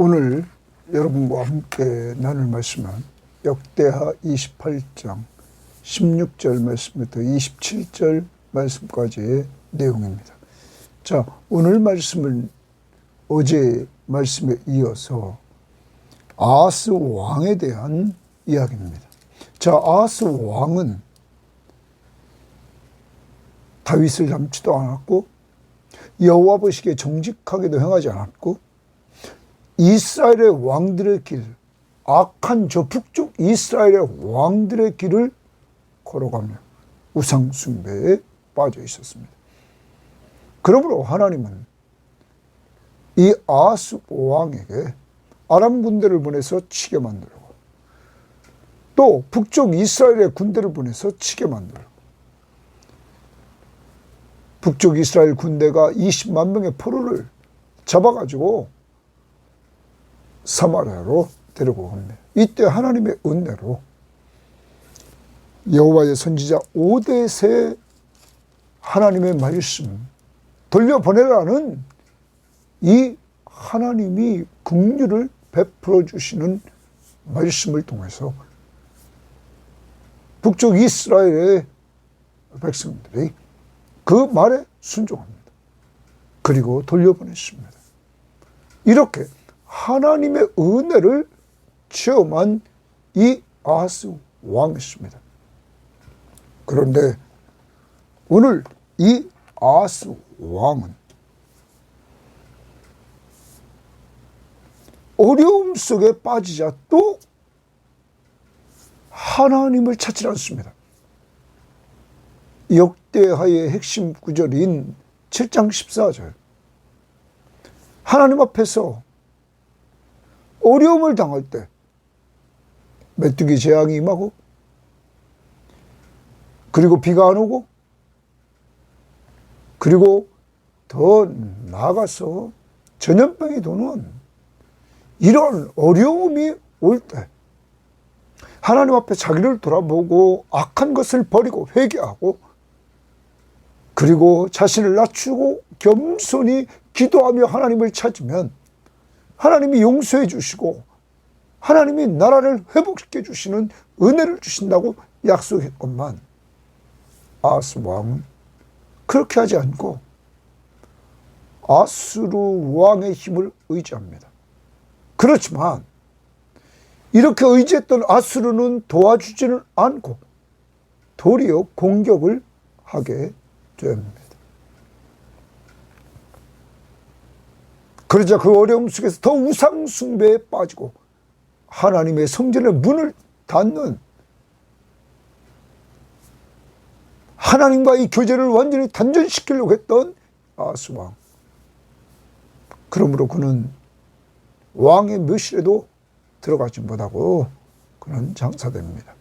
오늘 여러분과 함께 나눌 말씀은 역대하 28장 16절 말씀부터 27절 말씀까지의 내용입니다. 자, 오늘 말씀은 어제 말씀에 이어서 아스 왕에 대한 이야기입니다. 자, 아스 왕은 다윗을 닮지도 않았고 여호와 보시기에 정직하게도 행하지 않았고 이스라엘의 왕들의 길, 악한 저 북쪽 이스라엘의 왕들의 길을 걸어가며 우상 숭배에 빠져 있었습니다. 그러므로 하나님은 이 아스 왕에게 아람 군대를 보내서 치게 만들고 또 북쪽 이스라엘의 군대를 보내서 치게 만들고 북쪽 이스라엘 군대가 20만 명의 포로를 잡아가지고 사마리아로 데리고 갑니다. 이때 하나님의 은혜로 여호와의 선지자 오데세 하나님의 말씀 돌려보내라는 이 하나님이 긍휼을 베풀어 주시는 말씀을 통해서 북쪽 이스라엘의 백성들이 그 말에 순종합니다. 그리고 돌려보냈습니다. 이렇게 하나님의 은혜를 체험한 이 아하스 왕이었습니다. 그런데 오늘 이 아하스 왕은 어려움 속에 빠지자 또 하나님을 찾지 않습니다. 역대하의 핵심 구절인 7장 14절. 하나님 앞에서 어려움을 당할 때 메뚜기 재앙이 임하고 그리고 비가 안 오고 그리고 더 나아가서 전염병이 도는 이런 어려움이 올 때 하나님 앞에 자기를 돌아보고 악한 것을 버리고 회개하고 그리고 자신을 낮추고 겸손히 기도하며 하나님을 찾으면 하나님이 용서해 주시고 하나님이 나라를 회복시켜 주시는 은혜를 주신다고 약속했건만 아스 왕은 그렇게 하지 않고 아스루 왕의 힘을 의지합니다. 그렇지만 이렇게 의지했던 아스루는 도와주지는 않고 도리어 공격을 하게 됩니다. 그러자 그 어려움 속에서 더 우상 숭배에 빠지고 하나님의 성전의 문을 닫는 하나님과의 교제를 완전히 단절시키려고 했던 아스 왕. 그러므로 그는 왕의 묘실에도 들어가지 못하고 그는 장사됩니다.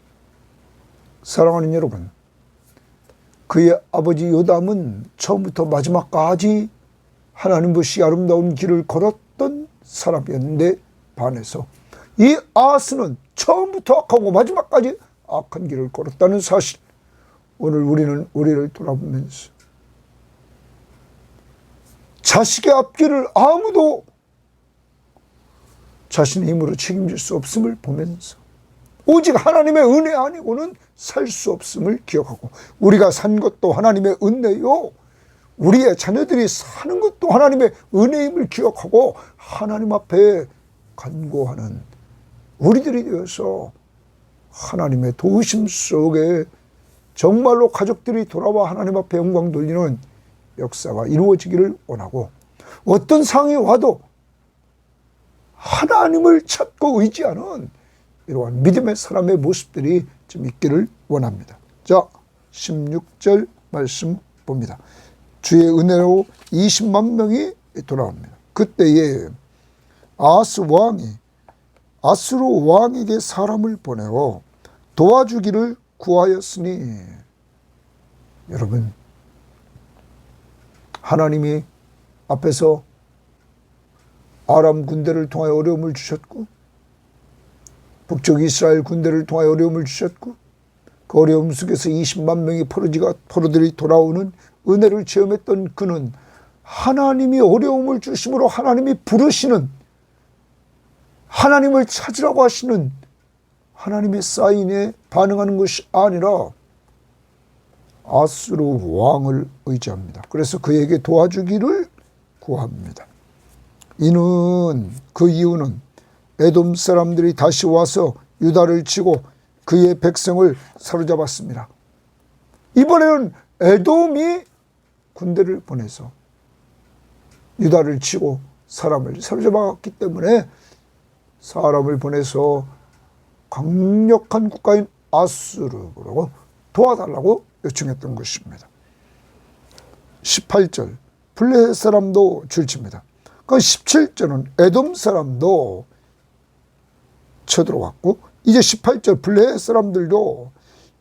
사랑하는 여러분, 그의 아버지 요담은 처음부터 마지막까지 하나님 보시 아름다운 길을 걸었던 사람이었는데 반해서 이 아스는 처음부터 악하고 마지막까지 악한 길을 걸었다는 사실. 오늘 우리는 우리를 돌아보면서 자식의 앞길을 아무도 자신의 힘으로 책임질 수 없음을 보면서 오직 하나님의 은혜 아니고는 살 수 없음을 기억하고 우리가 산 것도 하나님의 은혜요. 우리의 자녀들이 사는 것도 하나님의 은혜임을 기억하고 하나님 앞에 간구하는 우리들이 되어서 하나님의 도우심 속에 정말로 가족들이 돌아와 하나님 앞에 영광 돌리는 역사가 이루어지기를 원하고 어떤 상황이 와도 하나님을 찾고 의지하는 이러한 믿음의 사람의 모습들이 좀 있기를 원합니다. 자, 16절 말씀 봅니다. 주의 은혜로 20만 명이 돌아옵니다. 그때에 아스 왕이 아스로 왕에게 사람을 보내어 도와주기를 구하였으니 여러분 하나님이 앞에서 아람 군대를 통하여 어려움을 주셨고 북쪽 이스라엘 군대를 통하여 어려움을 주셨고 그 어려움 속에서 20만 명의 포로지가 포로들이 돌아오는 은혜를 체험했던 그는 하나님이 어려움을 주심으로 하나님이 부르시는 하나님을 찾으라고 하시는 하나님의 사인에 반응하는 것이 아니라 아수르 왕을 의지합니다. 그래서 그에게 도와주기를 구합니다. 이는 그 이유는 에돔 사람들이 다시 와서 유다를 치고 그의 백성을 사로잡았습니다. 이번에는 에돔이 군대를 보내서 유다를 치고 사람을 사로잡았기 때문에 사람을 보내서 강력한 국가인 아수르로 도와달라고 요청했던 것입니다. 18절 블레 사람도 줄칩니다. 그 17절은 에돔 사람도 쳐들어왔고 이제 18절 블레 사람들도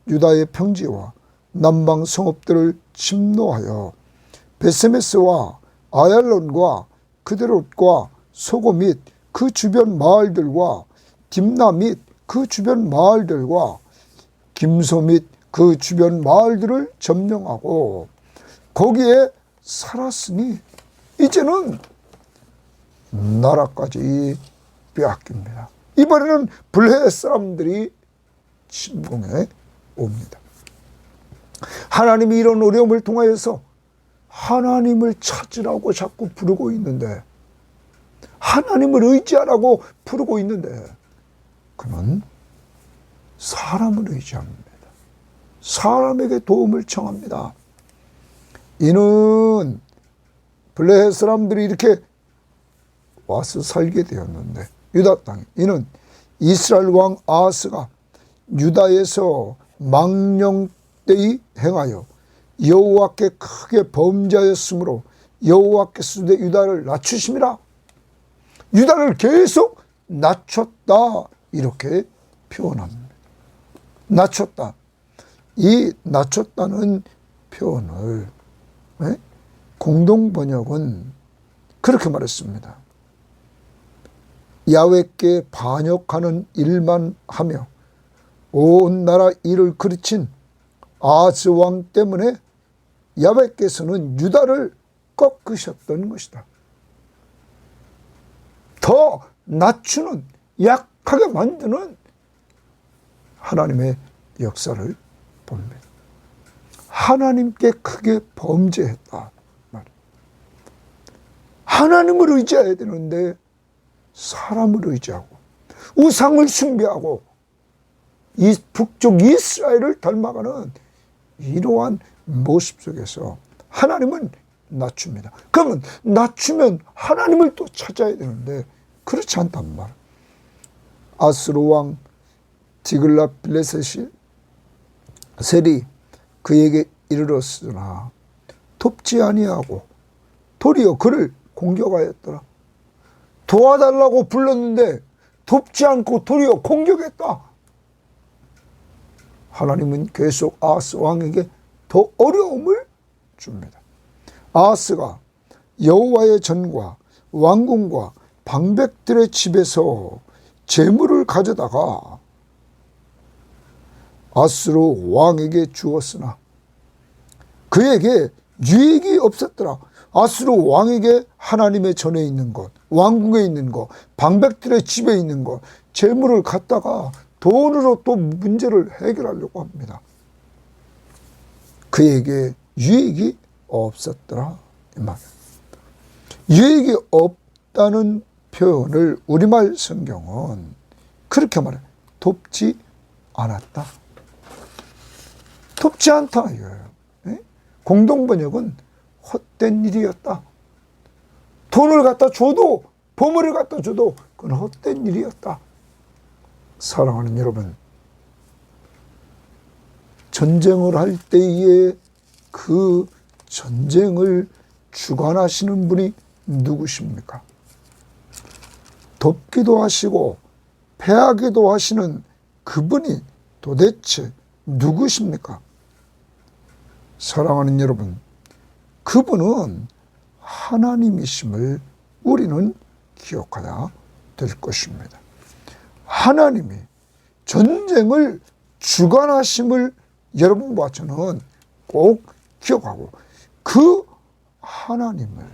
유다의 평지와 남방 성읍들을 침노하여 베세메스와 아얄론과 그데롯과 소고 및 그 주변 마을들과 딥나 및 그 주변 마을들과 김소 및 그 주변 마을들을 점령하고 거기에 살았으니 이제는 나라까지 빼앗깁니다. 이번에는 블레 사람들이 침공해 옵니다. 하나님이 이런 어려움을 통하여서 하나님을 찾으라고 자꾸 부르고 있는데 하나님을 의지하라고 부르고 있는데 그는 사람을 의지합니다. 사람에게 도움을 청합니다. 이는 블레 사람들이 이렇게 와서 살게 되었는데 유다 땅에 이는 이스라엘 왕 아하스가 유다에서 망령되이 행하여 여호와께 크게 범죄하였으므로 여호와께서 유다를 낮추심이라 유다를 계속 낮췄다 이렇게 표현합니다. 낮췄다. 이 낮췄다는 표현을 네? 공동 번역은 그렇게 말했습니다. 야외께 반역하는 일만 하며 온 나라 일을 그르친 아스 왕 때문에 야외께서는 유다를 꺾으셨던 것이다. 더 낮추는 약하게 만드는 하나님의 역사를 봅니다. 하나님께 크게 범죄했다. 하나님을 의지해야 되는데 사람을 의지하고 우상을 숭배하고 이 북쪽 이스라엘을 닮아가는 이러한 모습 속에서 하나님은 낮춥니다. 그러면 낮추면 하나님을 또 찾아야 되는데 그렇지 않단 말. 아스로 왕 디글라 빌레셋이 셀이 그에게 이르렀으나 돕지 아니하고 도리어 그를 공격하였더라. 도와달라고 불렀는데 돕지 않고 도리어 공격했다. 하나님은 계속 아스 왕에게 더 어려움을 줍니다. 아스가 여호와의 전과 왕궁과 방백들의 집에서 재물을 가져다가 아스로 왕에게 주었으나 그에게 유익이 없었더라. 아스로 왕에게 하나님의 전에 있는 것, 왕궁에 있는 것, 방백들의 집에 있는 것, 재물을 갖다가 돈으로 또 문제를 해결하려고 합니다. 그에게 유익이 없었더라. 이 말. 유익이 없다는 표현을 우리말 성경은 그렇게 말해. 돕지 않았다. 돕지 않다 이거예요. 예? 공동번역은 헛된 일이었다. 돈을 갖다 줘도 보물을 갖다 줘도 그건 헛된 일이었다. 사랑하는 여러분, 전쟁을 할 때에 그 전쟁을 주관하시는 분이 누구십니까? 돕기도 하시고 패하기도 하시는 그분이 도대체 누구십니까? 사랑하는 여러분, 그분은 하나님이심을 우리는 기억해야 될 것입니다. 하나님이 전쟁을 주관하심을 여러분과 저는 꼭 기억하고 그 하나님을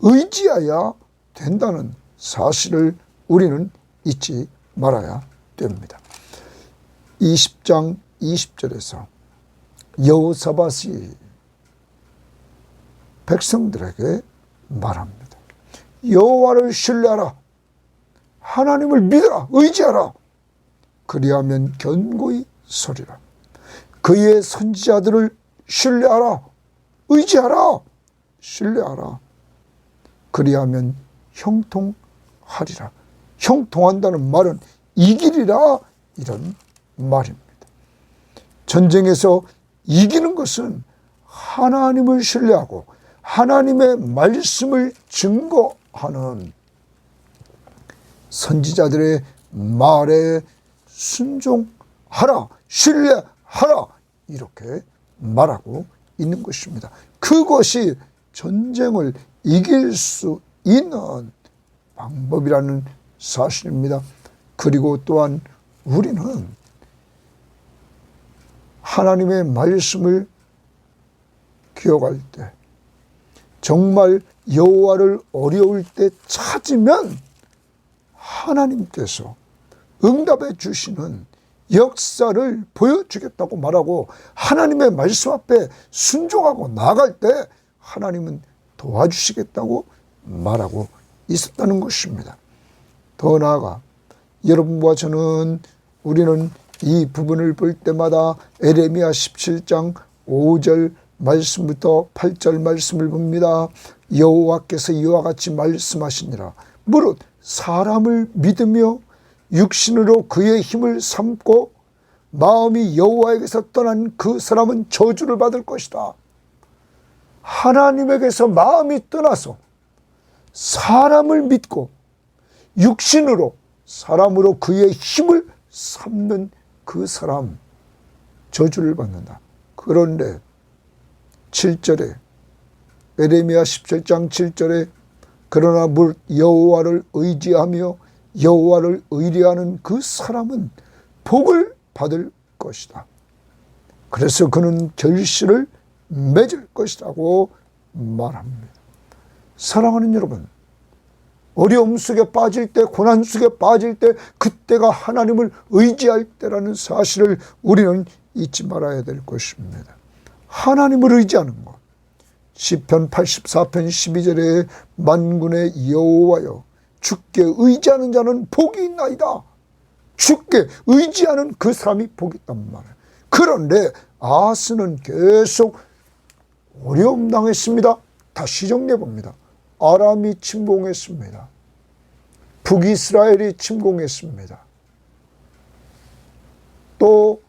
의지해야 된다는 사실을 우리는 잊지 말아야 됩니다. 20장 20절에서 여호사밧이 백성들에게 말합니다. 여호와를 신뢰하라. 하나님을 믿어라. 의지하라. 그리하면 견고히 서리라. 그의 선지자들을 신뢰하라. 의지하라. 신뢰하라. 그리하면 형통하리라. 형통한다는 말은 이기리라 이런 말입니다. 전쟁에서 이기는 것은 하나님을 신뢰하고 하나님의 말씀을 증거하는 선지자들의 말에 순종하라, 신뢰하라, 이렇게 말하고 있는 것입니다. 그것이 전쟁을 이길 수 있는 방법이라는 사실입니다. 그리고 또한 우리는 하나님의 말씀을 기억할 때 정말 여호와를 어려울 때 찾으면 하나님께서 응답해 주시는 역사를 보여주겠다고 말하고 하나님의 말씀 앞에 순종하고 나갈 때 하나님은 도와주시겠다고 말하고 있었다는 것입니다. 더 나아가 여러분과 저는 우리는 이 부분을 볼 때마다 에레미야 17장 5절 말씀부터 8절 말씀을 봅니다. 여호와께서 이와 같이 말씀하시니라. 무릇 사람을 믿으며 육신으로 그의 힘을 삼고 마음이 여호와에게서 떠난 그 사람은 저주를 받을 것이다. 하나님에게서 마음이 떠나서 사람을 믿고 육신으로 사람으로 그의 힘을 삼는 그 사람 저주를 받는다. 그런데 7절에 에레미야 17장 7절에 그러나 물 여호와를 의지하며 여호와를 의뢰하는 그 사람은 복을 받을 것이다. 그래서 그는 결실을 맺을 것이라고 말합니다. 사랑하는 여러분, 어려움 속에 빠질 때, 고난 속에 빠질 때, 그때가 하나님을 의지할 때라는 사실을 우리는 잊지 말아야 될 것입니다. 하나님을 의지하는 것. 시편 84편 12절에 만군의 여호와여 주께 의지하는 자는 복이 있나이다. 주께 의지하는 그 사람이 복이 있단 말이에요. 그런데 아스는 계속 어려움 당했습니다. 다시 정리해 봅니다. 아람이 침공했습니다. 북이스라엘이 침공했습니다. 또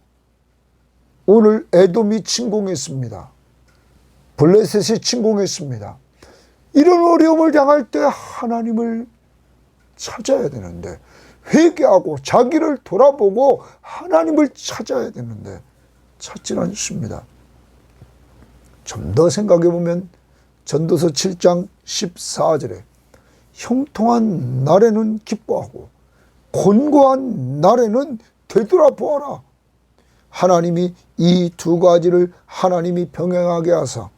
오늘 에돔이 침공했습니다. 블레셋이 침공했습니다. 이런 어려움을 당할 때 하나님을 찾아야 되는데 회개하고 자기를 돌아보고 하나님을 찾아야 되는데 찾질 않습니다. 좀 더 생각해 보면 전도서 7장 14절에 형통한 날에는 기뻐하고 곤고한 날에는 되돌아보아라. 하나님이 이 두 가지를 하나님이 병행하게 하사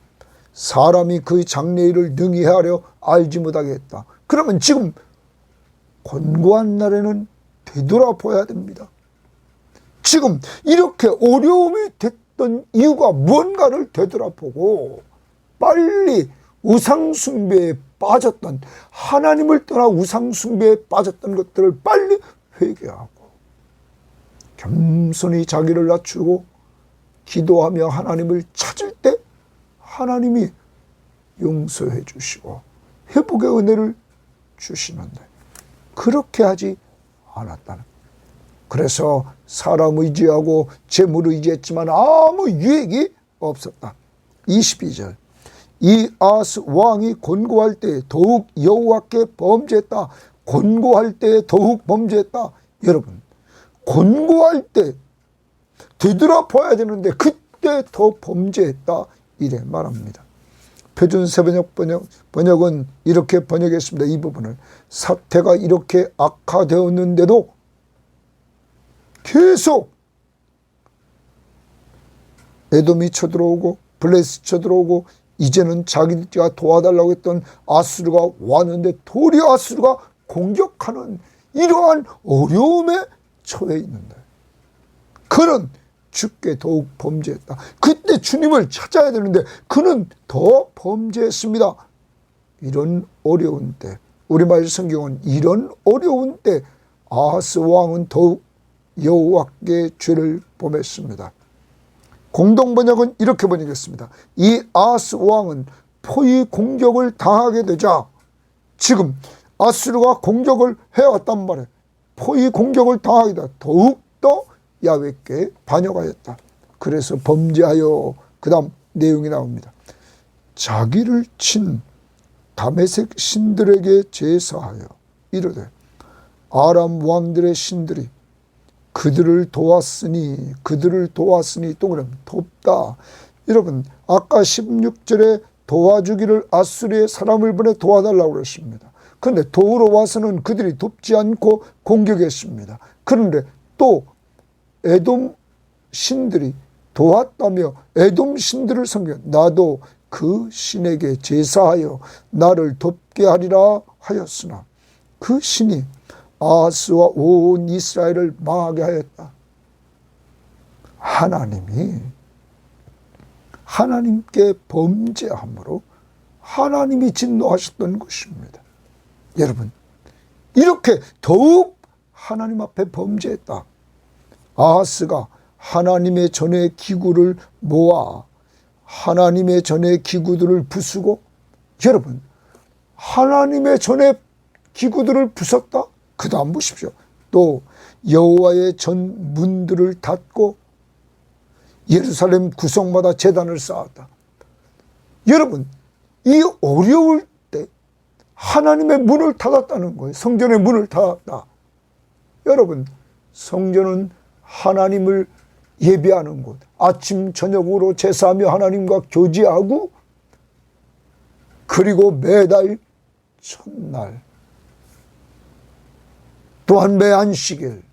사람이 그 장래일을 능히 하려 알지 못하게 했다. 그러면 지금 곤고한 날에는 되돌아보아야 됩니다. 지금 이렇게 어려움이 됐던 이유가 뭔가를 되돌아보고 빨리 우상숭배에 빠졌던 하나님을 떠나 우상숭배에 빠졌던 것들을 빨리 회개하고 겸손히 자기를 낮추고 기도하며 하나님을 찾을 때 하나님이 용서해 주시고 회복의 은혜를 주시는데 그렇게 하지 않았다는 그래서 사람 의지하고 재물 의지했지만 아무 유익이 없었다. 22절 이 아스 왕이 권고할 때 더욱 여호와께 범죄했다. 권고할 때 더욱 범죄했다. 여러분, 권고할 때 되돌아봐야 되는데 그때 더 범죄했다. 이래 말합니다. 표준 세번역 번역, 번역은 이렇게 번역했습니다. 이 부분을. 사태가 이렇게 악화되었는데도 계속 에돔이 쳐들어오고 블레스 쳐들어오고 이제는 자기가 도와달라고 했던 아수르가 왔는데 도리어 아수르가 공격하는 이러한 어려움에 처해 있는데 그는 죽게 더욱 범죄했다. 그때 주님을 찾아야 되는데 그는 더 범죄했습니다. 이런 어려운 때 우리말 성경은 이런 어려운 때 아하스 왕은 더욱 여호와께 죄를 범했습니다. 공동 번역은 이렇게 번역했습니다. 이 아하스 왕은 포위 공격을 당하게 되자 지금 아수르가 공격을 해왔단 말이에요. 포위 공격을 되자 더욱더 야외께 반역하였다. 그래서 범죄하여 그 다음 내용이 나옵니다. 자기를 친 다메섹 신들에게 제사하여 이르되 아람 왕들의 신들이 그들을 도왔으니 그들을 도왔으니 또 그럼 돕다. 여러분 아까 16절에 도와주기를 아수리의 사람을 보내 도와달라고 그랬습니다. 그런데 도우러 와서는 그들이 돕지 않고 공격했습니다. 그런데 또 에돔 신들이 도왔다며 에돔 신들을 섬겨 나도 그 신에게 제사하여 나를 돕게 하리라 하였으나 그 신이 아스와 온 이스라엘을 망하게 하였다. 하나님이 하나님께 범죄함으로 하나님이 진노하셨던 것입니다. 여러분 이렇게 더욱 하나님 앞에 범죄했다. 아하스가 하나님의 전의 기구를 모아 하나님의 전의 기구들을 부수고 여러분 하나님의 전의 기구들을 부쉈다. 그 다음 보십시오. 또 여호와의 전 문들을 닫고 예루살렘 구성마다 재단을 쌓았다. 여러분 이 어려울 때 하나님의 문을 닫았다는 거예요. 성전의 문을 닫았다. 여러분 성전은 하나님을 예배하는 곳. 아침 저녁으로 제사하며 하나님과 교제하고 그리고 매달 첫날 또한 매 안식일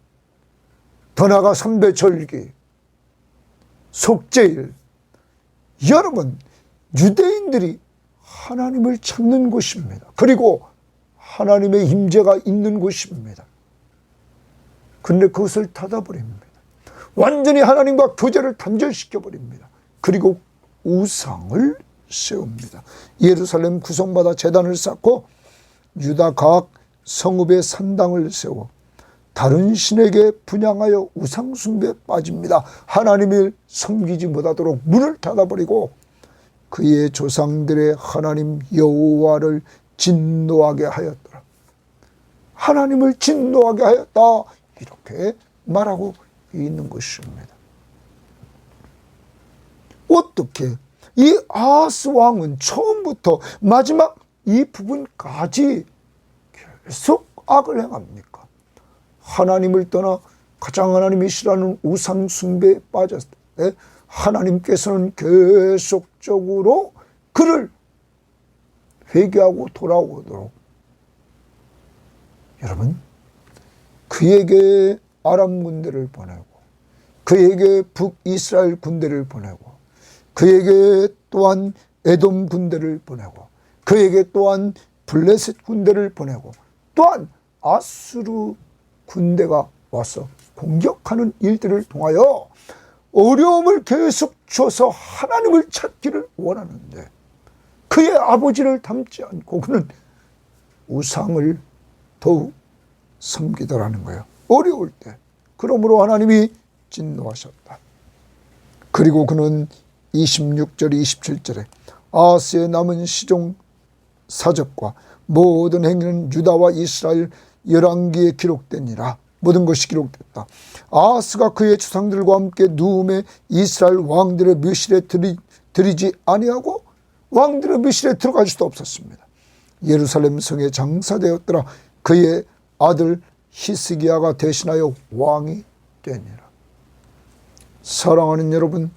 더 나아가 삼배절기 속죄일 여러분 유대인들이 하나님을 찾는 곳입니다. 그리고 하나님의 임재가 있는 곳입니다. 근데 그것을 닫아버립니다. 완전히 하나님과 교제를 단절시켜 버립니다. 그리고 우상을 세웁니다. 예루살렘 구성마다 재단을 쌓고 유다 각 성읍의 산당을 세워 다른 신에게 분양하여 우상 숭배에 빠집니다. 하나님을 섬기지 못하도록 문을 닫아버리고 그의 조상들의 하나님 여호와를 진노하게 하였더라. 하나님을 진노하게 하였다. 이렇게 말하고 있는 것입니다. 어떻게 이 아하스 왕은 처음부터 마지막 이 부분까지 계속 악을 행합니까? 하나님을 떠나 가장 하나님이 싫어하는 우상 숭배에 빠졌을 때 하나님께서는 계속적으로 그를 회개하고 돌아오도록 여러분 그에게 아람 군대를 보내고 그에게 북이스라엘 군대를 보내고 그에게 또한 에돔 군대를 보내고 그에게 또한 블레셋 군대를 보내고 또한 아수르 군대가 와서 공격하는 일들을 통하여 어려움을 계속 줘서 하나님을 찾기를 원하는데 그의 아버지를 닮지 않고 그는 우상을 더욱 섬기더라는 거예요. 어려울 때. 그러므로 하나님이 진노하셨다. 그리고 그는 26절, 27절에 아스의 남은 시종 사적과 모든 행위는 유다와 이스라엘 열왕기에 기록되니라. 모든 것이 기록됐다. 아스가 그의 주상들과 함께 누움에 이스라엘 왕들의 묘실에 들이, 들이지 아니하고 왕들의 묘실에 들어갈 수도 없었습니다. 예루살렘 성에 장사되었더라. 그의 아들 히스기야가 대신하여 왕이 되니라. 사랑하는 여러분,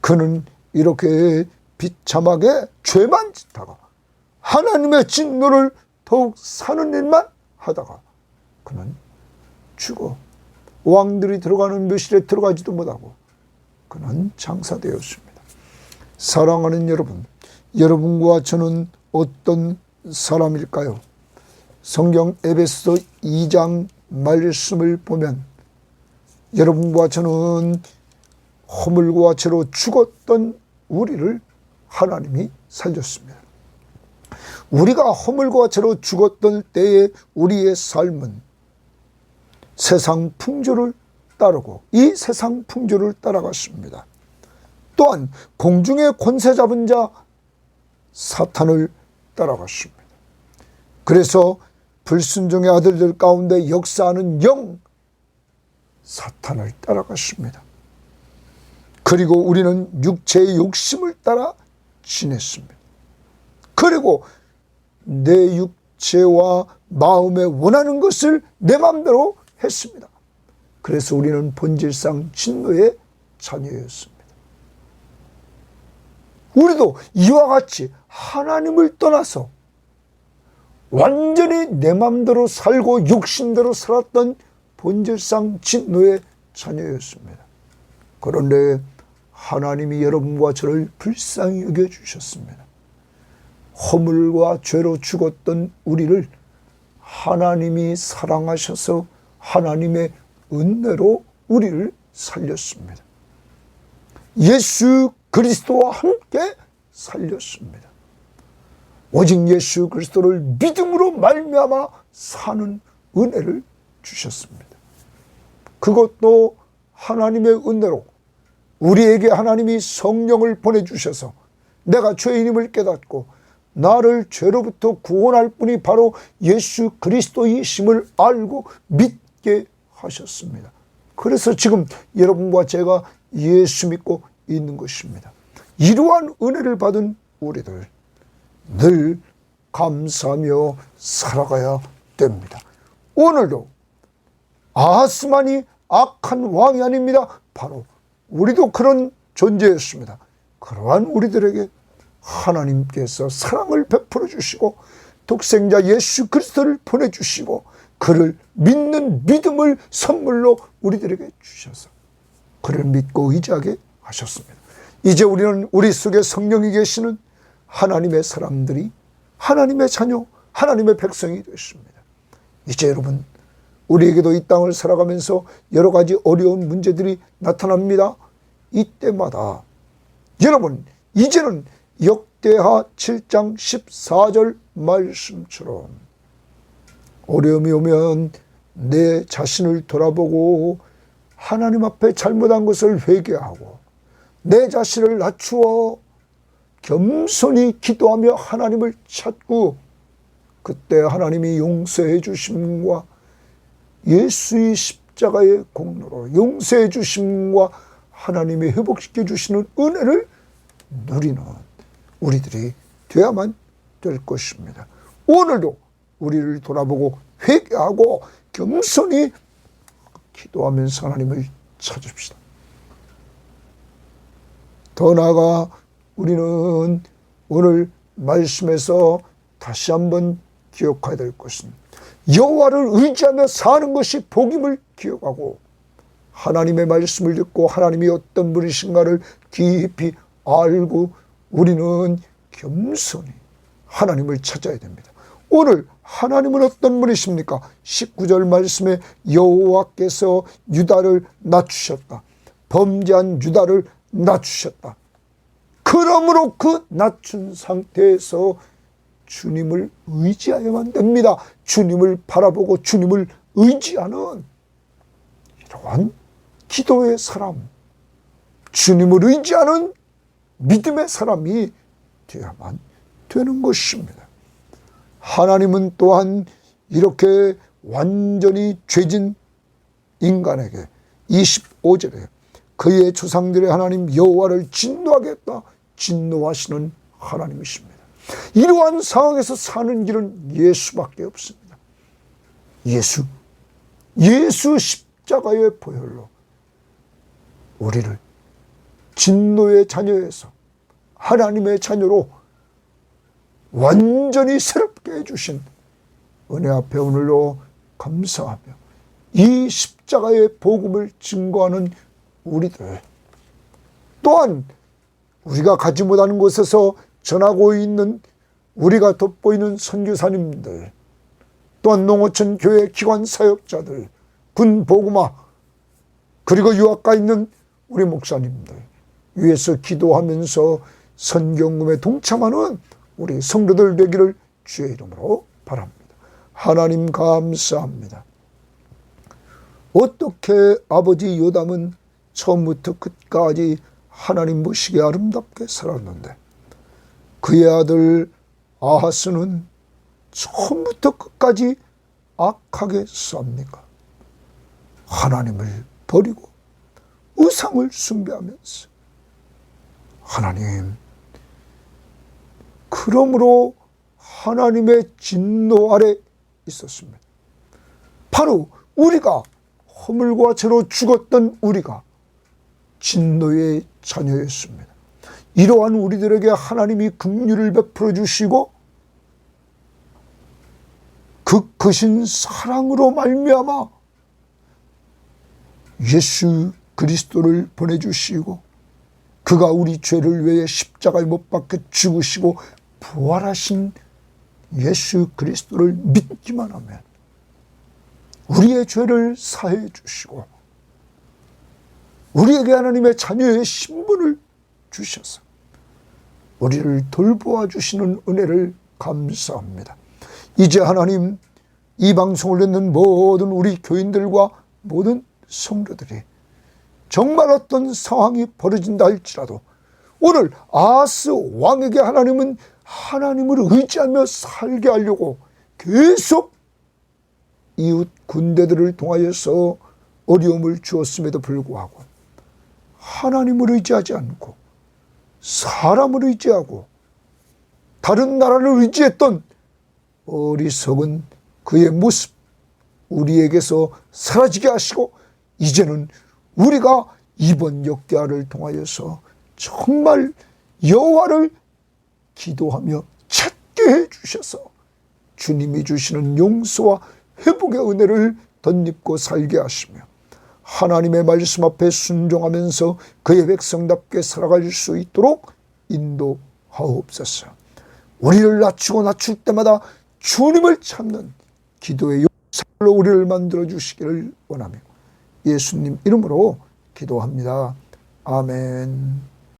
그는 이렇게 비참하게 죄만 짓다가 하나님의 진노를 더욱 사는 일만 하다가 그는 죽어 왕들이 들어가는 묘실에 들어가지도 못하고 그는 장사되었습니다. 사랑하는 여러분, 여러분과 저는 어떤 사람일까요? 성경 에베소 2장 말씀을 보면 여러분과 저는 허물과 죄로 죽었던 우리를 하나님이 살렸습니다. 우리가 허물과 죄로 죽었던 때에 우리의 삶은 세상 풍조를 따르고 이 세상 풍조를 따라갔습니다. 또한 공중의 권세 잡은 자 사탄을 따라갔습니다. 그래서 불순종의 아들들 가운데 역사하는 영 사탄을 따라갔습니다. 그리고 우리는 육체의 욕심을 따라 지냈습니다. 그리고 내 육체와 마음에 원하는 것을 내 마음대로 했습니다. 그래서 우리는 본질상 진노의 자녀였습니다. 우리도 이와 같이 하나님을 떠나서 완전히 내 마음대로 살고 욕심대로 살았던 본질상 진노의 자녀였습니다. 그런데 하나님이 여러분과 저를 불쌍히 여겨주셨습니다. 허물과 죄로 죽었던 우리를 하나님이 사랑하셔서 하나님의 은혜로 우리를 살렸습니다. 예수 그리스도와 함께 살렸습니다. 오직 예수 그리스도를 믿음으로 말미암아 사는 은혜를 주셨습니다. 그것도 하나님의 은혜로 우리에게 하나님이 성령을 보내주셔서 내가 죄인임을 깨닫고 나를 죄로부터 구원할 분이 바로 예수 그리스도이심을 알고 믿게 하셨습니다. 그래서 지금 여러분과 제가 예수 믿고 있는 것입니다. 이러한 은혜를 받은 우리들 늘 감사하며 살아가야 됩니다. 오늘도 아하스만이 악한 왕이 아닙니다. 바로 우리도 그런 존재였습니다. 그러한 우리들에게 하나님께서 사랑을 베풀어 주시고 독생자 예수 그리스도를 보내주시고 그를 믿는 믿음을 선물로 우리들에게 주셔서 그를 믿고 의지하게 하셨습니다. 이제 우리는 우리 속에 성령이 계시는 하나님의 사람들이 하나님의 자녀, 하나님의 백성이 됐습니다. 이제 여러분 우리에게도 이 땅을 살아가면서 여러 가지 어려운 문제들이 나타납니다. 이때마다 여러분 이제는 역대하 7장 14절 말씀처럼 어려움이 오면 내 자신을 돌아보고 하나님 앞에 잘못한 것을 회개하고 내 자신을 낮추어 겸손히 기도하며 하나님을 찾고 그때 하나님이 용서해 주심과 예수의 십자가의 공로로 용서해 주심과 하나님이 회복시켜 주시는 은혜를 누리는 우리들이 되야만 될 것입니다. 오늘도 우리를 돌아보고 회개하고 겸손히 기도하면서 하나님을 찾읍시다. 더 나아가 우리는 오늘 말씀에서 다시 한번 기억해야 될 것은 여호와를 의지하며 사는 것이 복임을 기억하고 하나님의 말씀을 듣고 하나님이 어떤 분이신가를 깊이 알고 우리는 겸손히 하나님을 찾아야 됩니다. 오늘 하나님은 어떤 분이십니까? 19절 말씀에 여호와께서 유다를 낮추셨다. 범죄한 유다를 낮추셨다. 그러므로 그 낮춘 상태에서 주님을 의지하여만 됩니다. 주님을 바라보고 주님을 의지하는 이러한 기도의 사람, 주님을 의지하는 믿음의 사람이 되어야만 되는 것입니다. 하나님은 또한 이렇게 완전히 죄진 인간에게 25절에 그의 조상들의 하나님 여호와를 진노하겠다 진노하시는 하나님이십니다. 이러한 상황에서 사는 길은 예수밖에 없습니다. 예수, 예수 십자가의 보혈로 우리를 진노의 자녀에서 하나님의 자녀로 완전히 새롭게 해주신 은혜 앞에 오늘로 감사하며 이 십자가의 복음을 증거하는 우리들 또한 우리가 가지 못하는 곳에서 전하고 있는 우리가 돋보이는 선교사님들 또한 농어촌 교회 기관 사역자들, 군 보구마, 그리고 유학가 있는 우리 목사님들 위해서 기도하면서 선경금에 동참하는 우리 성도들 되기를 주의 이름으로 바랍니다. 하나님 감사합니다. 어떻게 아버지 요담은 처음부터 끝까지 하나님 보시기에 아름답게 살았는데 그의 아들 아하스는 처음부터 끝까지 악하게 쌉니까? 하나님을 버리고 우상을 숭배하면서 하나님 그러므로 하나님의 진노 아래 있었습니다. 바로 우리가 허물과 죄로 죽었던 우리가 진노의 자녀였습니다. 이러한 우리들에게 하나님이 긍휼을 베풀어 주시고 그 크신 사랑으로 말미암아 예수 그리스도를 보내주시고 그가 우리 죄를 위해 십자가에 못 박혀 죽으시고 부활하신 예수 그리스도를 믿기만 하면 우리의 죄를 사해 주시고 우리에게 하나님의 자녀의 신분을 주셔서 우리를 돌보아 주시는 은혜를 감사합니다. 이제 하나님 이 방송을 듣는 모든 우리 교인들과 모든 성도들이 정말 어떤 상황이 벌어진다 할지라도 오늘 아스 왕에게 하나님은 하나님을 의지하며 살게 하려고 계속 이웃 군대들을 통하여서 어려움을 주었음에도 불구하고 하나님을 의지하지 않고 사람을 의지하고 다른 나라를 의지했던 어리석은 그의 모습 우리에게서 사라지게 하시고 이제는 우리가 이번 역대하를 통하여서 정말 여호와를 기도하며 찾게 해 주셔서 주님이 주시는 용서와 회복의 은혜를 덧입고 살게 하시며 하나님의 말씀 앞에 순종하면서 그의 백성답게 살아갈 수 있도록 인도하옵소서. 우리를 낮추고 낮출 때마다 주님을 찾는 기도의 용사로 우리를 만들어 주시기를 원하며 예수님 이름으로 기도합니다. 아멘.